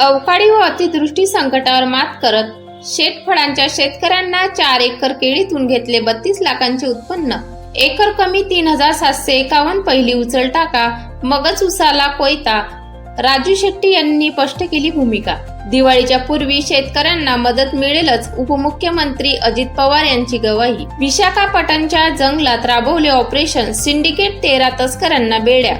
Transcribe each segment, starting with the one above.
अवकाळी व अतिदृष्टी संकटावर मात करत शेतफळांच्या शेतकऱ्यांना चार एकर केळीतून घेतले बत्तीस लाखांचे उत्पन्न. एकर कमी तीन हजार सातशे एकावन्न पहिली उचल टाका मगच उसाला कोयता. राजू शेट्टी यांनी स्पष्ट केली भूमिका. दिवाळीच्या पूर्वी शेतकऱ्यांना मदत मिळेलच उपमुख्यमंत्री अजित पवार यांची गवाही. विशाखापट्टणच्या जंगलात राबवले ऑपरेशन सिंडिकेट तेरा तस्करांना बेड्या.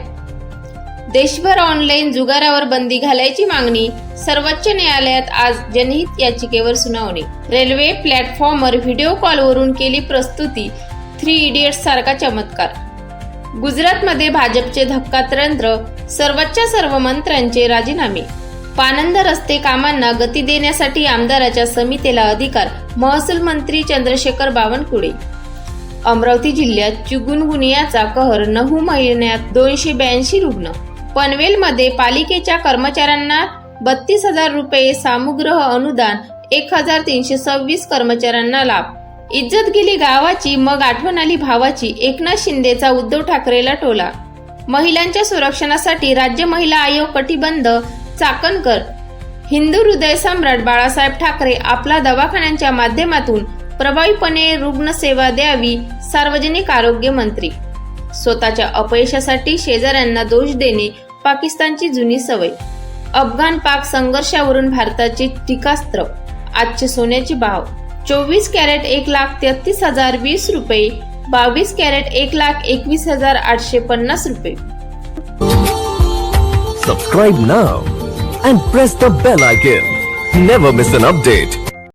देशभर ऑनलाईन जुगारावर बंदी घालायची मागणी सर्वोच्च न्यायालयात आज जनहित याचिकेवर सुनावणी. रेल्वे प्लॅटफॉर्मवर व्हिडिओ कॉलवरून केली प्रस्तुती थ्री इडियट्स सारखा चमत्कार. गुजरातमध्ये भाजपचे धक्कातंत्र सर्वोच्च सर्व मंत्र्यांचे राजीनामे. पानंद रस्ते कामांना गती देण्यासाठी आमदाराच्या समितीला अधिकार महसूल मंत्री चंद्रशेखर बावनकुळे. अमरावती जिल्ह्यात चिकुनगुनियाचा कहर नऊ महिन्यात दोनशे ब्याऐंशी रुग्ण. पनवेलमध्ये पालिकेच्या कर्मचाऱ्यांना बत्तीस हजार रुपये सामुग्रह अनुदान एक हजार तीनशे सव्वीस कर्मचाऱ्यांना लाभ. इज्जत गेली गावाची मग आठवण आली भावाची एकनाथ शिंदेचा उद्धव ठाकरेला टोला. महिलांच्या संरक्षणासाठी राज्य महिला आयोग कटिबंध चाकणकर. हिंदू हृदय सम्राट बाळासाहेब ठाकरे आपला दवाखान्यांच्या माध्यमातून प्रभावीपणे रुग्णसेवा द्यावी सार्वजनिक आरोग्य मंत्री. स्वतःच्या अपयशासाठी शेजाऱ्यांना दोष देणे पाकिस्तानची जुनी सवय. अफगाण पाक संघर्षावरून भारताचे टीकास्त्र आजचे सोन्याचे भाव. चोवीस कॅरेट एक लाख तेहतीस हजार वीस रुपये बावीस कॅरेट एक लाख एकवीस हजार आठशे पन्नास रुपये. Subscribe now and press the bell icon never miss an update